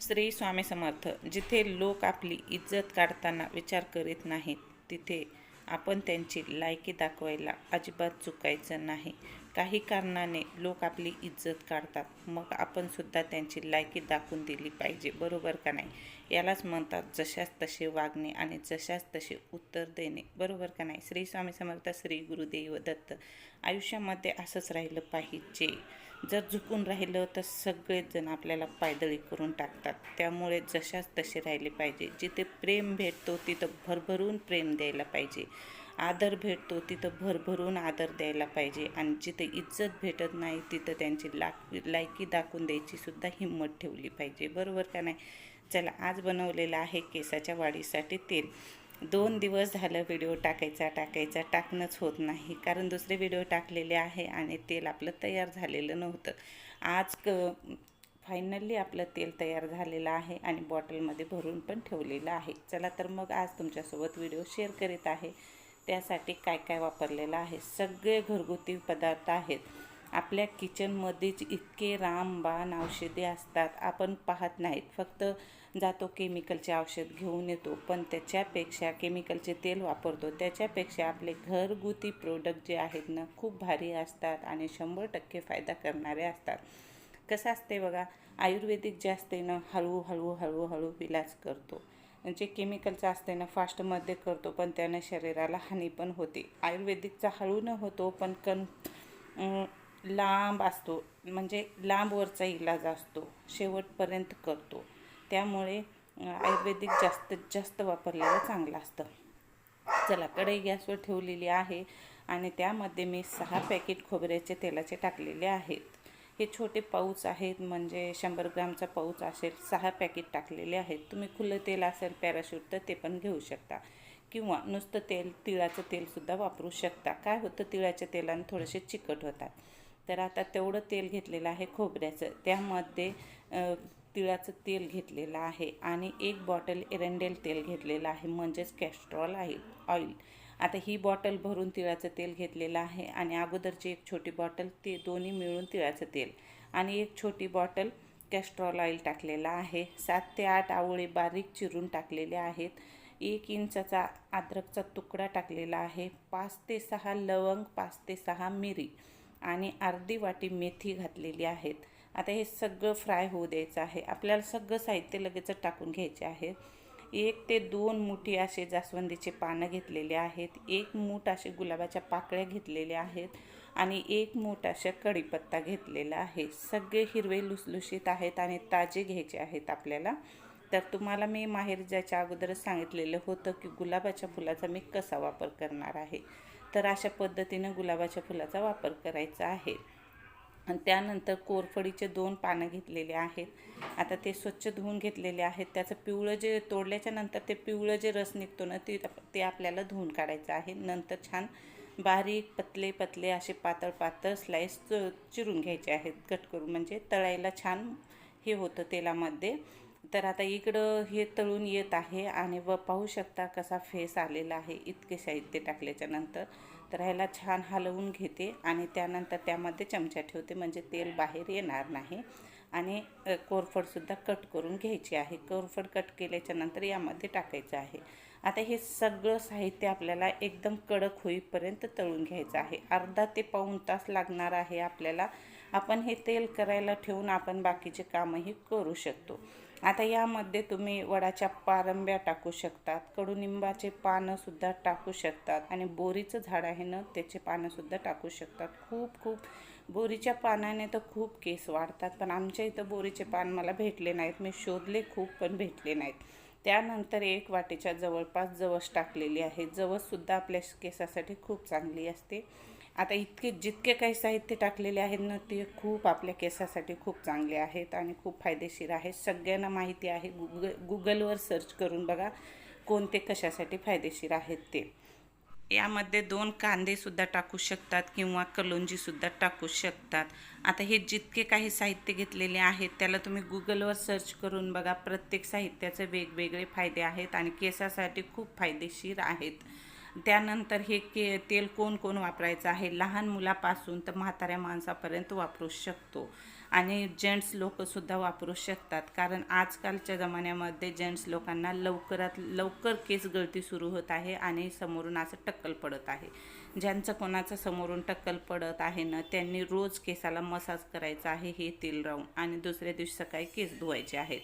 श्री स्वामी समर्थ जिथे लोक आपली इज्जत काढताना विचार करीत नाहीत तिथे आपण त्यांची लायकी दाखवायला अजिबात चुकायचं नाही. काही कारणाने लोक आपली इज्जत काढतात. मग आपणसुद्धा त्यांची लायकी दाखवून दिली पाहिजे बरोबर का नाही? यालाच म्हणतात जशाच तसे वागणे आणि जशाच तसे उत्तर देणे बरोबर का नाही? श्री स्वामी समर्थ श्री गुरुदेव दत्त आयुष्यामध्ये असंच राहिलं पाहिजे. जर झुकून राहिलं तर सगळेच जण आपल्याला पायदळी करून टाकतात. त्यामुळे जशाच तसे राहिले पाहिजे. जिथे प्रेम भेटतो तिथं भरभरून प्रेम द्यायला पाहिजे. आदर भेटतो तिथं भरभरून आदर द्यायला पाहिजे. आणि जिथे इज्जत भेटत नाही तिथं त्यांची लाक लायकी दाखवून द्यायची सुद्धा हिंमत ठेवली पाहिजे. बरोबर का नाही? चला आज बनवलेलं आहे केसाच्या वाढीसाठी तेल. दोन दिवस झालं व्हिडिओ टाकायचा टाकायचा टाकणंच होत नाही. कारण दुसरे व्हिडिओ टाकलेले आहे आणि तेल आपलं तयार झालेलं नव्हतं. आज क फायनली आपलं तेल तयार झालेलं आहे आणि बॉटलमध्ये भरून पण ठेवलेलं आहे. चला तर मग आज तुमच्यासोबत व्हिडिओ शेअर करीत आहे. त्यासाठी काय काय वापरलेलं आहे? सगळे घरगुती पदार्थ आहेत. आपल्या किचनमध्येच इतके रामबाण औषधे असतात. आपण पाहत नाहीत. फक्त जातो केमिकलचे औषध घेऊन येतो. पण त्याच्यापेक्षा केमिकलचे तेल वापरतो. त्याच्यापेक्षा आपले घरगुती प्रोडक्ट जे आहेत ना खूप भारी असतात आणि शंभर टक्के फायदा करणारे असतात. कसं असते बघा आयुर्वेदिक जे असते ना हळूहळू हळूहळू इलाज करतो. जे केमिकलचं असते ना फास्टमध्ये करतो पण त्यानं शरीराला हानी पण होते. आयुर्वेदिकचा हळू न होतो पण कन लांब असतो. म्हणजे लांबवरचा इलाज असतो. शेवटपर्यंत करतो. त्यामुळे आयुर्वेदिक जास्तीत जास्त वापरलेलं चांगलं असतं. चला कढई गॅसवर ठेवलेली आहे आणि त्यामध्ये मी सहा पॅकेट खोबऱ्याचे तेलाचे टाकलेले आहेत. हे छोटे पाऊच आहेत म्हणजे शंभर ग्रामचा पाऊच असेल सहा पॅकेट टाकलेले आहेत. तुम्ही खुलं तेल असेल पॅराशूट तर ते पण घेऊ शकता. किंवा नुसतं तेल तिळाचं तेलसुद्धा वापरू शकता. काय होतं तिळाच्या तेलाने थोडेसे चिकट होतात. तर आता तेवढं तेल घेतलेलं आहे खोबऱ्याचं. त्यामध्ये तिळाचं तेल घेतलेलं आहे आणि एक बॉटल एरंडेल तेल घेतलेलं आहे म्हणजेच कॅस्ट्रॉल आहे ऑइल. आता ही बॉटल भरून तिळाचं तेल घेतलेलं आहे आणि अगोदरची एक छोटी बॉटल ते दोन्ही मिळून तिळाचं तेल. आणि एक छोटी बॉटल कॅस्ट्रॉल ऑइल टाकलेलं आहे. सात ते आठ आवळे बारीक चिरून टाकलेले आहेत. एक इंचाचा अद्रकचा तुकडा टाकलेला आहे. पाच ते सहा लवंग पाच ते सहा मिरी आणि अर्धी वाटी मेथी घातलेली आहेत. आता हे सगळं फ्राय होऊ द्यायचं आहे. आपल्याला सगळं साहित्य लगेच टाकून घ्यायचे आहे. एक ते दोन मुठी असे जास्वंदीचे पानं घेतलेले आहेत. एक मूठ असे गुलाबाच्या पाकळ्या घेतलेल्या आहेत आणि एक मूठ अशा कढीपत्ता घेतलेला आहे. सगळे हिरवे लुसलुशीत आहेत आणि ताजे घ्यायचे आहेत आपल्याला. तर तुम्हाला मी माहेर जायच्या अगोदरच सांगितलेलं होतं की गुलाबाच्या फुलाचा मी कसा वापर करणार आहे. तर अशा पद्धतीनं गुलाबाच्या फुलाचा वापर करायचा आहे. आणि त्यानंतर कोरफडीचे दोन पानं घेतलेले आहेत. आता ते स्वच्छ धुवून घेतलेले आहेत. त्याचं पिवळं जे तोडल्याच्या नंतर ते पिवळं जे रस निघतो ना ते ते आपल्याला धुवून काढायचं आहे. नंतर छान बारीक पतले पतले असे पातळ पातळ स्लाईस चिरून घ्यायचे आहेत. कट करून म्हणजे तळायला छान हे होतं तेलामध्ये. तर आता इकडं हे तळून येत आहे आणि व पाहू शकता कसा फेस आलेला आहे इतके साहित्य टाकल्याच्या नंतर. तर ह्याला छान हलवून घेते आणि त्यानंतर त्यामध्ये चमचा ठेवते म्हणजे तेल बाहेर येणार नाही. आणि कोरफडसुद्धा कट करून घ्यायची आहे. कोरफड कट केल्याच्यानंतर यामध्ये टाकायचं आहे. आता हे सगळं साहित्य आपल्याला एकदम कडक होईपर्यंत तळून घ्यायचं आहे. अर्धा ते पाऊण तास लागणार आहे आपल्याला. आपण हे तेल करायला ठेवून आपण बाकीचे कामही करू शकतो. आता यामध्ये तुम्ही वडाच्या पारंब्या टाकू शकतात कडुनिंबाचे पानंसुद्धा टाकू शकतात आणि बोरीचं झाड आहे ना त्याचे पानंसुद्धा टाकू शकतात. खूप खूप. बोरीच्या पानाने तर खूप केस वाढतात पण आमच्या इथं बोरीचे पान मला भेटले नाहीत. मी शोधले खूप पण भेटले नाहीत. त्यानंतर एक वाटेच्या जवळपास जवस टाकलेली आहे. जवससुद्धा आपल्या केसासाठी खूप चांगली असते. आता इतके जितके काही साहित्य टाकलेले आहेत ना ते खूप आपल्या केसासाठी खूप चांगले आहेत आणि खूप फायदेशीर आहेत सगळ्यांना माहिती आहे. गुग गुगलवर सर्च करून बघा कोणते कशासाठी फायदेशीर आहेत ते. यामध्ये दोन कांदेसुद्धा टाकू शकतात किंवा कलोंजीसुद्धा टाकू शकतात. आता हे जितके काही साहित्य घेतलेले आहेत त्याला तुम्ही गुगलवर सर्च करून बघा. प्रत्येक साहित्याचे वेगवेगळे फायदे आहेत आणि केसासाठी खूप फायदेशीर आहेत. त्यानंतर हे के तेल कोण कोण वापरायचं आहे? लहान मुलापासून तर म्हाताऱ्या माणसापर्यंत वापरू शकतो. आणि जेंट्स लोकसुद्धा वापरू शकतात. कारण आजकालच्या जमान्यामध्ये जेंट्स लोकांना लवकरात लवकर केस गळती सुरू होत आहे आणि समोरून असं टक्कल पडत आहे. ज्यांचं कोणाचं समोरून टक्कल पडत आहे ना त्यांनी रोज केसाला मसाज करायचा आहे हे तेल राहून. आणि दुसऱ्या दिवशी सकाळी केस धुवायचे आहेत.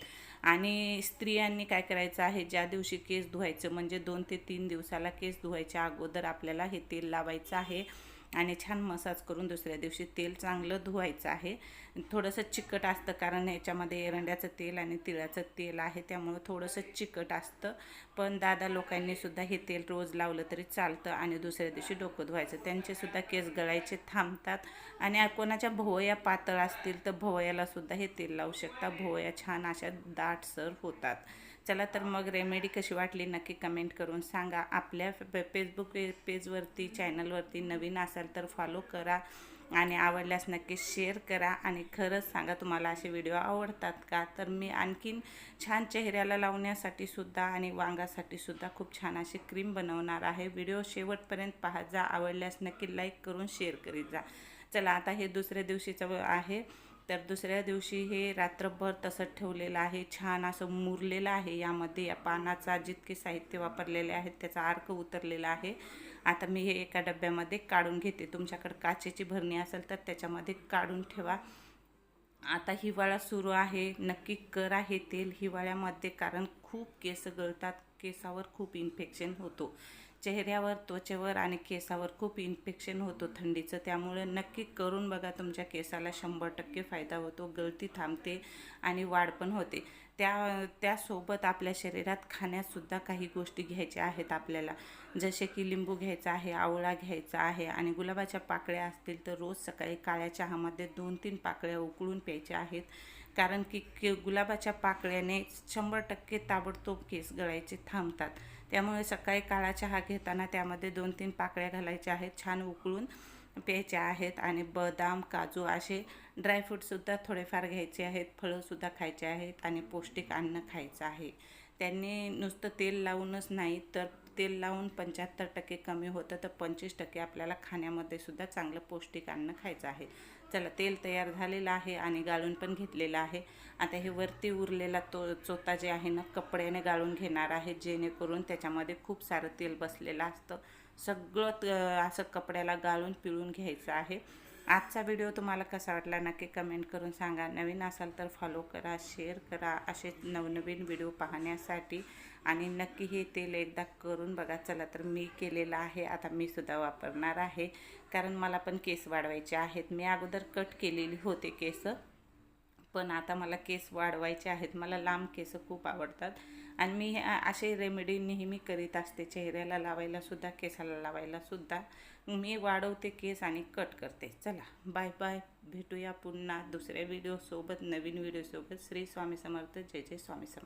आणि स्त्रियांनी काय करायचं आहे ज्या दिवशी केस धुवायचं म्हणजे दोन ते तीन दिवसाला केस धुवायच्या अगोदर आपल्याला हे तेल लावायचं आहे. आणि छान मसाज करून दुसऱ्या दिवशी तेल चांगलं धुवायचं आहे. थोडंसं चिकट असतं कारण याच्यामध्ये एरंड्याचं तेल आणि तिळाचं तेल आहे त्यामुळं थोडंसं चिकट असतं. पण दादा लोकांनीसुद्धा हे तेल रोज लावलं तरी चालतं आणि दुसऱ्या दिवशी डोकं धुवायचं. त्यांचेसुद्धा केस गळायचे थांबतात. आणि कोणाच्या भोवया पातळ असतील तर भोवयालासुद्धा हे तेल लावू शकता. भोवया छान अशा दाटसर होतात. चला तर मग रेमेडी कशी वाटली नक्की कमेंट करून सांगा. आपल्या फेसबुक पेजवरती चॅनलवरती नवीन असाल तर फॉलो करा आणि आवडल्यास नक्की शेअर करा आणि खरंच सांगा तुम्हाला असे व्हिडिओ आवडतात का? तर मी आणखीन छान चेहऱ्याला लावण्यासाठी सुद्धा आणि वांगासाठी सुद्धा खूप छान अशी क्रीम बनवणार आहे. व्हिडिओ शेवटपर्यंत पाहत जा. आवडल्यास नक्की लाईक करून शेअर करीत जा. चला आता हे दुसऱ्या दिवशीचं आहे. तर दुसऱ्या दिवशी हे रात्रभर तसंच ठेवलेलं आहे. छान असं मुरलेलं आहे. यामध्ये या पानाचा जितके साहित्य वापरलेले आहेत त्याचा अर्क उतरलेला आहे. आता मी हे एका डब्यामध्ये काढून घेते. तुमच्याकडे काचेची भरणी असेल तर त्याच्यामध्ये काढून ठेवा. आता हिवाळा सुरू आहे. नक्की करा हे तेल हिवाळ्यामध्ये कारण खूप केस गळतात. केसावर खूप इन्फेक्शन होतो. चेहऱ्यावर त्वचेवर आणि केसावर खूप इन्फेक्शन होतो थंडीचं. त्यामुळे नक्की करून बघा तुमच्या केसाला शंभर टक्के फायदा होतो. गळती थांबते आणि वाढ पण होते. त्या त्यासोबत आपल्या शरीरात खाण्यातसुद्धा काही गोष्टी घ्यायच्या आहेत आपल्याला. जसे की लिंबू घ्यायचा आहे आवळा घ्यायचा आहे आणि गुलाबाच्या पाकळ्या असतील तर रोज सकाळी काळ्या चहामध्ये दोन तीन पाकळ्या उकळून प्यायच्या आहेत. कारण की के गुलाबाच्या पाकळ्याने शंभर टक्के ताबडतोब केस गळायचे थांबतात. त्यामुळे सकाळी काळा चहा घेताना त्यामध्ये दोन तीन पाकळ्या घालायच्या आहेत. छान उकळून प्यायच्या आहेत आणि बदाम काजू असे ड्रायफ्रूटसुद्धा थोडेफार घ्यायचे आहेत. फळंसुद्धा खायचे आहेत आणि पौष्टिक अन्न खायचं आहे. त्यांनी नुसतं तेल लावूनच नाही तर तेल लावून पंच्याहत्तर टक्के कमी होतं तर पंचवीस टक्के आपल्याला खाण्यामध्ये सुद्धा चांगलं पौष्टिक अन्न खायचं आहे. चला तेल तयार झालेलं आहे आणि गाळून पण घेतलेलं आहे. आता हे वरती उरलेला तो चोता जे आहे ना कपड्याने गाळून घेणार आहे जेणेकरून त्याच्यामध्ये खूप सारं तेल बसलेलं असतं. सगळं असं कपड्याला गाळून पिळून घ्यायचं आहे. आजचा व्हिडिओ तुम्हाला कसा वाटला नक्की कमेंट करून सांगा. नवीन असाल तर फॉलो करा शेअर करा असे नवनवीन व्हिडिओ पाहण्यासाठी. आणि नक्की हे तेल एकदा करून बघा. चला तर मी केलेलं आहे. आता मी सुद्धा वापरणार आहे. कारण मला पण केस वाढवायचे आहेत. मी अगोदर कट केलेली होते केस. पण आता मला केस वाढवायचे आहेत. मला लांब केस खूप आवडतात. आणि मी असे रेमेडी नेहमी करीत असते. चेहऱ्याला लावायला सुद्धा केसाला लावायला सुद्धा. मी वाढवते केस आणि कट करते. चला बाय बाय भेटूया पुन्हा दुसऱ्या व्हिडिओसोबत नवीन व्हिडिओसोबत श्री स्वामी समर्थ. जय जय स्वामी समर्थ.